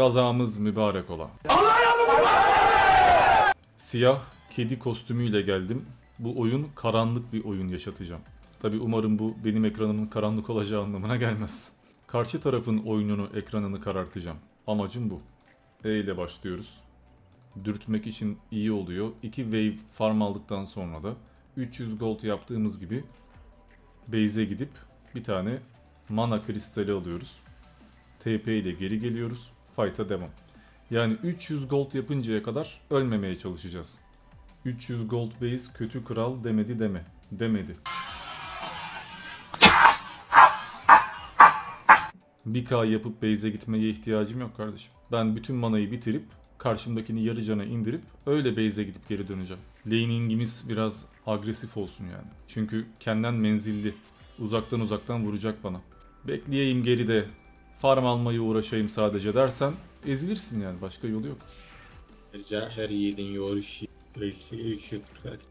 Gazamız mübarek ola. Siyah kedi kostümüyle geldim. Bu oyun karanlık bir oyun yaşatacağım. Tabi umarım bu benim ekranımın karanlık olacağı anlamına gelmez. Karşı tarafın oyununu, ekranını karartacağım. Amacım bu. E ile başlıyoruz. Dürtmek için iyi oluyor. 2 wave farm aldıktan sonra da 300 gold yaptığımız gibi base'e gidip bir tane mana kristali alıyoruz. TP ile geri geliyoruz. Fight'a devam. Yani 300 gold yapıncaya kadar ölmemeye çalışacağız. 300 gold base kötü kral demedi deme. Demedi. 1k yapıp base'e gitmeye ihtiyacım yok kardeşim. Ben bütün manayı bitirip karşımdakini yarı cana indirip öyle base'e gidip geri döneceğim. Laning'imiz biraz agresif olsun yani. Çünkü kendinden menzilli. Uzaktan uzaktan vuracak bana. Bekleyeyim geride. Farm almayı uğraşayım sadece dersen ezilirsin yani. Başka yolu yok. Ayrıca her yiğidin yoğuruşu ışık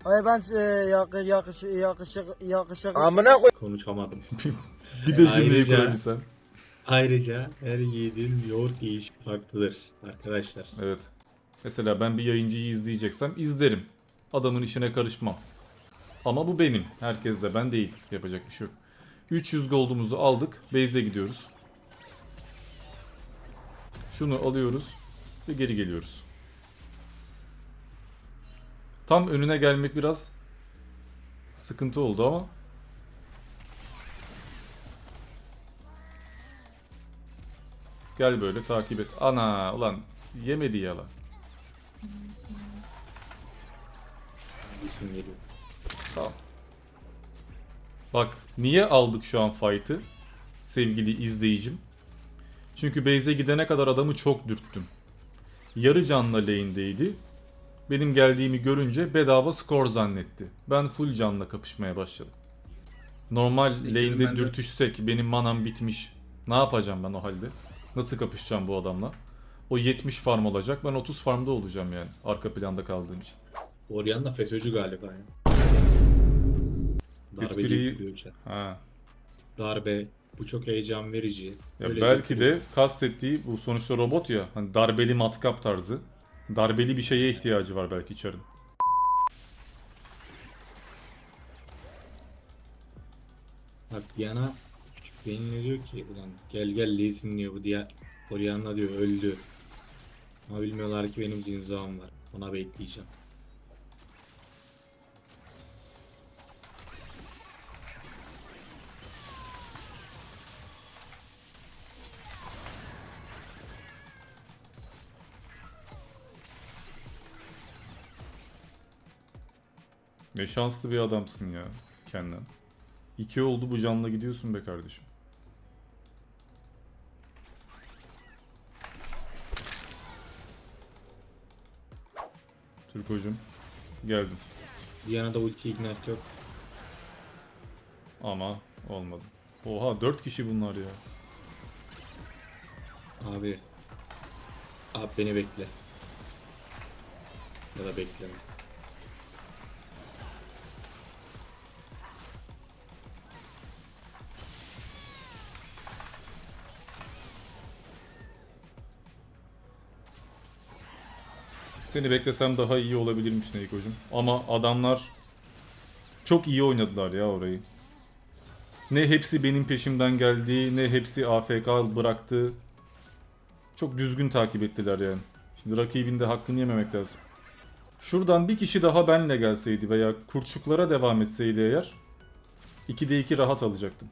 Ay ben e, yakış yakış yakışık yakışık konuşamadım. Bir de cümleyi kurabilsen. Ayrıca her yiğidin yoğurt yiyişi farklıdır arkadaşlar. Evet. Mesela ben bir yayıncıyı izleyeceksem izlerim. Adamın işine karışmam. Ama bu benim. Herkes de ben değil. Yapacak bir şey yok. 300 gold'umuzu aldık. Base'e gidiyoruz. Şunu alıyoruz ve geri geliyoruz. Tam önüne gelmek biraz sıkıntı oldu ama Gel böyle takip et. Ana ulan yemedi yalan. İsim geliyor. Tamam. Bak niye aldık şu an fight'ı? Sevgili izleyicim. Çünkü base'e gidene kadar adamı çok dürttüm. Yarı canla lane'deydi. Benim geldiğimi görünce bedava skor zannetti. Ben full canla kapışmaya başladım. Normal lane'de ben de- dürtüşsek benim manam bitmiş. Ne yapacağım ben o halde? Nasıl kapışacağım bu adamla? O 70 farm olacak. Ben 30 farmda olacağım yani. Arka planda kaldığım için. Orion da FETÖ'cü galiba ya. Darbe Espriyi-. Ha. Darbe. Bu çok heyecan verici. Ya Öyle belki getiriyor. de kastettiği bu sonuçta robot ya. Hani darbeli matkap tarzı. Darbeli bir şeye ihtiyacı var belki içerinin. Bak Diana küçük beyinle diyor ki ulan gel gel Lee'sin diyor bu diye Orianna diyor öldü. Ama bilmiyorlar ki benim zinzağım var. Ona bekleyeceğim. Ne şanslı bir adamsın ya kendin. İki oldu bu canla gidiyorsun be kardeşim. Türk hocam geldim Diana'da ulti ignite yok. ama olmadı. Oha dört kişi bunlar ya. Abi. Abi beni bekle. Ya da bekleme. Seni beklesem daha iyi olabilirmiş Neyik hocam. Ama adamlar çok iyi oynadılar ya orayı. Ne hepsi benim peşimden geldi, ne hepsi AFK bıraktı. Çok düzgün takip ettiler yani. Şimdi rakibin de hakkını yememek lazım. Şuradan bir kişi daha benle gelseydi veya kurçuklara devam etseydi eğer 2'de 2 rahat alacaktım.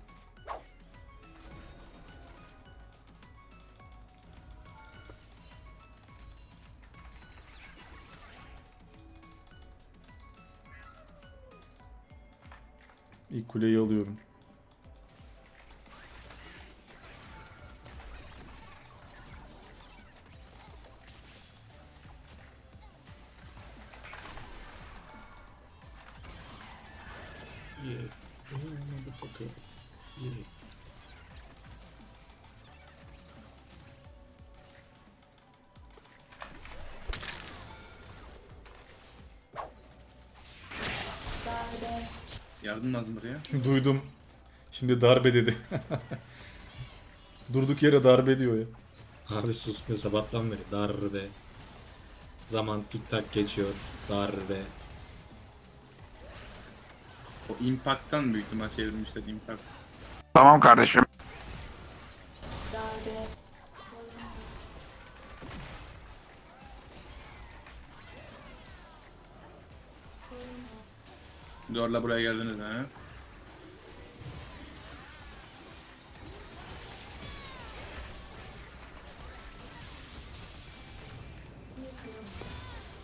İlk kuleyi alıyorum. Yeah. Yardım lazım buraya. Duydum. Şimdi darbe dedi. Durduk yere darbe diyor ya. Abi susmuyor sabahtan beri. Darbe. Zaman tik tak geçiyor. Darbe. O impact'tan büyük ihtimal çevirmişler impact. Tamam kardeşim. Zorla buraya geldiniz ha.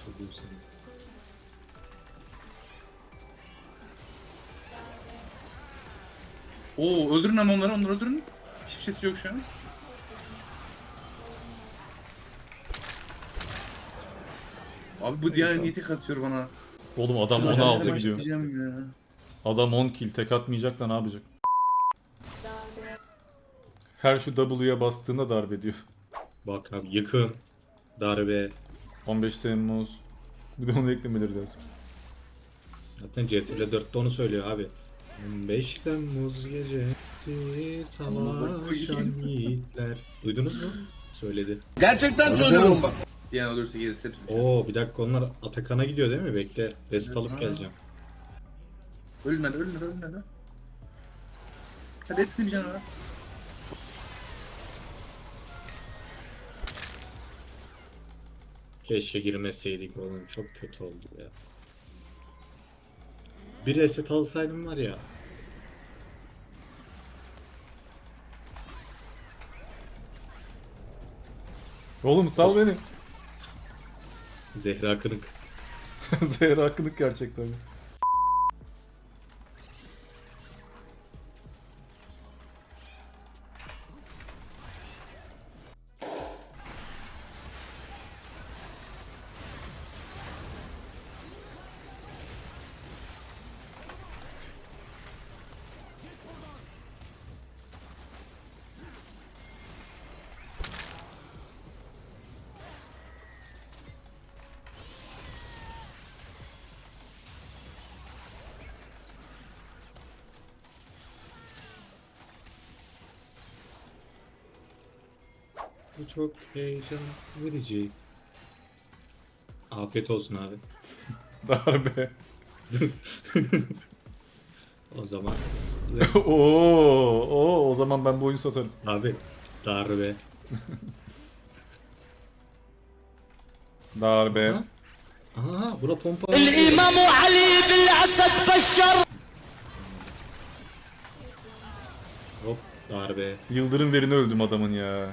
Çok iyi senin. Oo öldürün ama onları onları öldürün. Hiçbir şeysi yok şu an. Abi bu diğer niye tek atıyor bana? Oğlum adam Ben 16 hemen gidiyor. Adam 10 kill tek atmayacak da ne yapacak? Her şu W'ye bastığında darbe diyor. Bak abi yıkım. Darbe. 15 Temmuz. Bir de onu eklemeleri lazım. Zaten CTRL 4'te onu söylüyor abi. 15 Temmuz gecesi savaşan yiğitler. Duydunuz mu? Söyledi. Diğer olursa gerisi hepsi. Oo bir dakika onlar Atakan'a gidiyor değil mi? Bekle. Rest alıp geleceğim. Hadi ölün hadi. Hadi hepsi bir canavar. Keşke girmeseydik oğlum. Çok kötü oldu ya. Bir reset alsaydım var ya. Oğlum sal beni. Zehra kırık. Zehra hakkılık gerçekten. Bu çok heyecan verici. Afiyet olsun abi. Darbe. o zaman. oo, oo, o zaman ben bu oyunu satarım. Abi darbe. darbe. Aha. Aha bura pompa. El İmamu Ali bil Asad Başar. Hop darbe. Yıldırım verine öldüm adamın ya.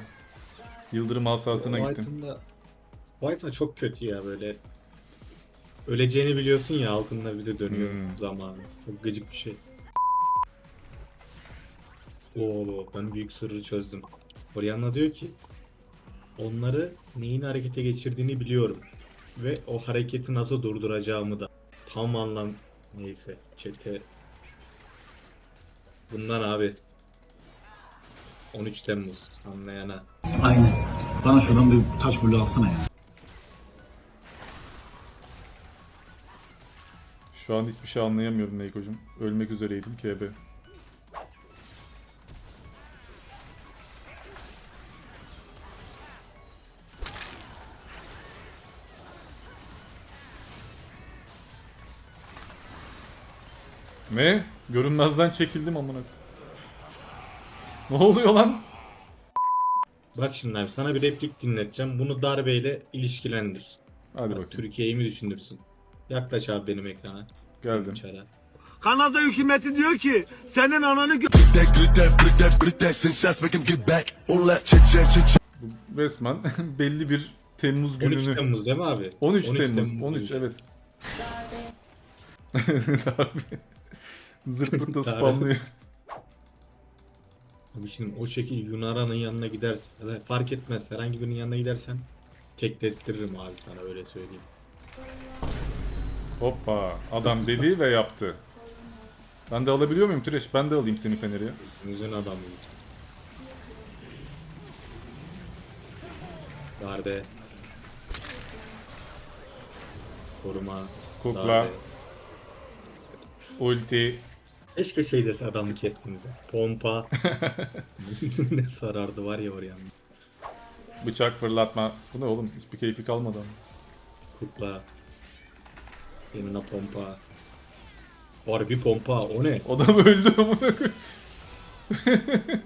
Yıldırım hasasına gittim. Da White'ın çok kötü ya böyle. Öleceğini biliyorsun ya altında bir de dönüyor Hmm. zamanı. Çok gıcık bir şey. Oo ben büyük sırrı çözdüm. Orianna diyor ki onları neyin harekete geçirdiğini biliyorum. Ve o hareketi nasıl durduracağımı da tam anlam neyse çete bundan abi 13 Temmuz anlayana Aynen. Bana şuradan bir taş bulu alsana ya. Şu an hiçbir şey anlayamıyorum Neyko'cum. Ölmek üzereydim KB. Ne? Görünmezden çekildim amına. Ne oluyor lan? Bak şimdi abi sana bir replik dinleteceğim. Bunu darbeyle ilişkilendir. Hadi Bak, bakayım. Türkiye'yi mi düşünürsün? Yaklaş abi benim ekrana. Geldim. Çara. Kanada hükümeti diyor ki senin ananı gö-. Bu resmen belli bir Temmuz 13 gününü. Temmuz değil mi abi? 13, Temmuz. Temmuz 13 diyor. evet. Darbe. Zırt pırt da Darbe. spamlıyor. Abi şimdi o şekil Yunara'nın yanına gidersen ya da fark etmez herhangi birinin yanına gidersen teklettiririm abi sana öyle söyleyeyim. Hoppa. Adam dedi ve yaptı. Ben de alabiliyor muyum Tireş? Ben de alayım seni Fener'i. Yüzün adamıyız. Darbe. Koruma. Kukla. darbe. Ulti. Keşke şey dese adamı kestiğimde. Pompa. ne sarardı var ya oraya. Bıçak fırlatma. Bu ne oğlum? Hiçbir keyfi kalmadı ama. Kukla. Yanına pompa. Harbi pompa o ne? Adam öldü koyayım.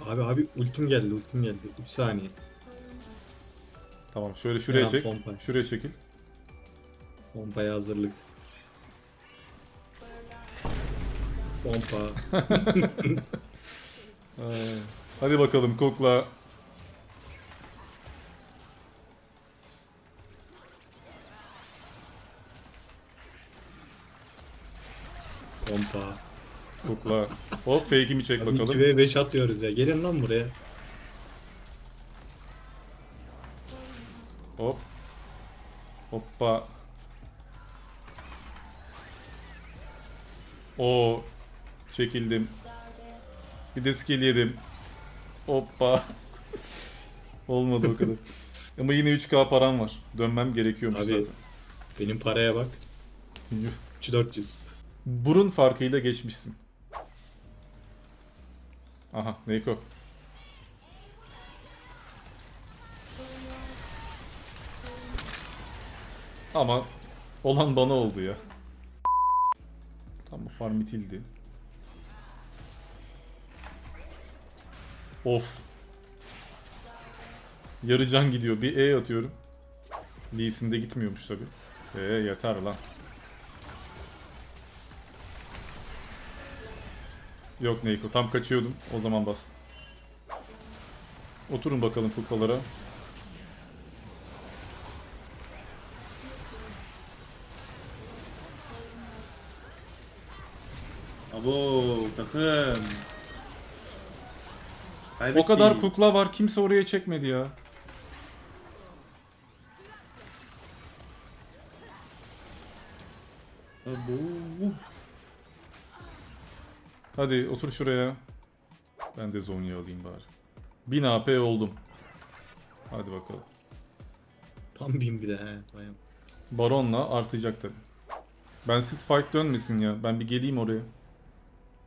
Abi abi ultim geldi ultim geldi. 3 saniye. Tamam şöyle şuraya Ya, çek. pompa. Şuraya çekil. Pompaya hazırlık. Pompa. Ee, hadi bakalım kokla. Pompa. Kokla. Hop fake'imi çek 2 bakalım. ve 5 atıyoruz ya. Gelin lan buraya. Hop. Hoppa. O çekildim. Bir de skill yedim. Hoppa. Olmadı o kadar. Ama yine 3k param var. Dönmem gerekiyormuş Abi. zaten. Benim paraya bak. 3 400. Burun farkıyla geçmişsin. Aha Neiko. Ama olan bana oldu ya. Tam bu farm itildi. Of. Yarı can gidiyor. Bir E atıyorum. Lee Sin de gitmiyormuş tabi. E yeter lan. Yok Neiko tam kaçıyordum. O zaman bastım. Oturun bakalım kuklalara. Abo takım. O kadar kukla var kimse oraya çekmedi ya. Abo. Hadi otur şuraya. Ben de Zonya alayım bari. 1000 AP oldum. Hadi bakalım. Tam bin bir de he. Vay am- Baron'la artacak tabi. Ben siz fight dönmesin ya. Ben bir geleyim oraya.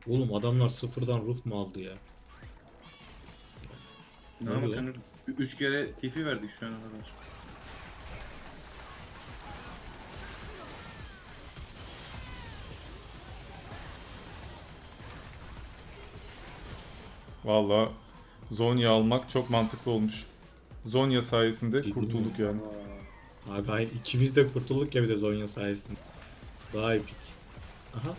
Oğlum adamlar sıfırdan ruh mu aldı ya? Oluyor? bakın 3 kere tifi verdik şu ana kadar. Valla Zonya almak çok mantıklı olmuş. Zonya sayesinde Ciddi kurtulduk mi? yani. Abi hayır ikimiz de kurtulduk ya bir de Zonya sayesinde. Daha epik. Aha.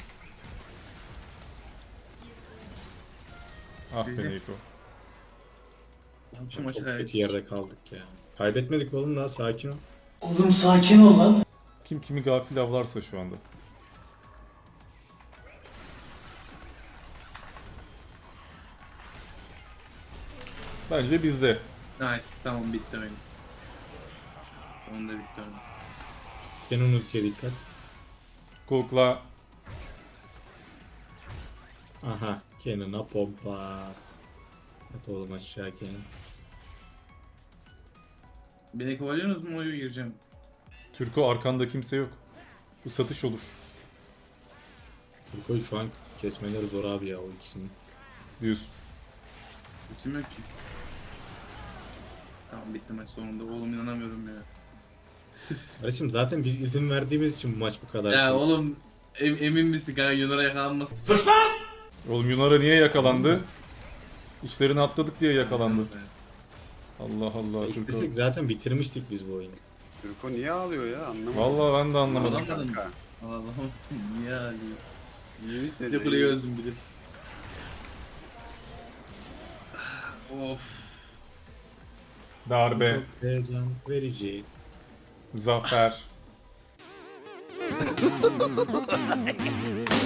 Ah be. Neiko. Şu Çok maçı kötü kaybettik. yerde kaldık ya. Kaybetmedik oğlum daha sakin ol. Oğlum sakin ol lan. Kim kimi gafil avlarsa şu anda. Bence bizde. Nice tamam bitti oyun. Sonunda bitti oyun. Kenan ultiye dikkat. Kukla Aha. Kenan'a pompa. Hadi oğlum aşağı Kenan. Beni kovalıyorsunuz mu oyu gireceğim. Türko arkanda kimse yok. Bu satış olur Turkoy şu an kesmeleri zor abi ya o ikisini. diyorsun. İçim yok ki. Tamam bitti maç sonunda. Oğlum inanamıyorum ya. Kardeşim zaten biz izin verdiğimiz için bu maç bu kadar. Ya şey. oğlum em- emin misin kanka Yunar'a yakalanmasın? Oğlum Yunara niye yakalandı? İçlerini atladık diye yakalandı. Allah Allah Türko. İstesek zaten bitirmiştik biz bu oyunu. Türko niye ağlıyor ya anlamadım. Vallahi ben de anlamadım. Anlamadım. Allah'ım niye ağlıyor? Misin? Bir de kuleyi özüm bir de. Of. Darbe, Çok heyecan verici. zafer.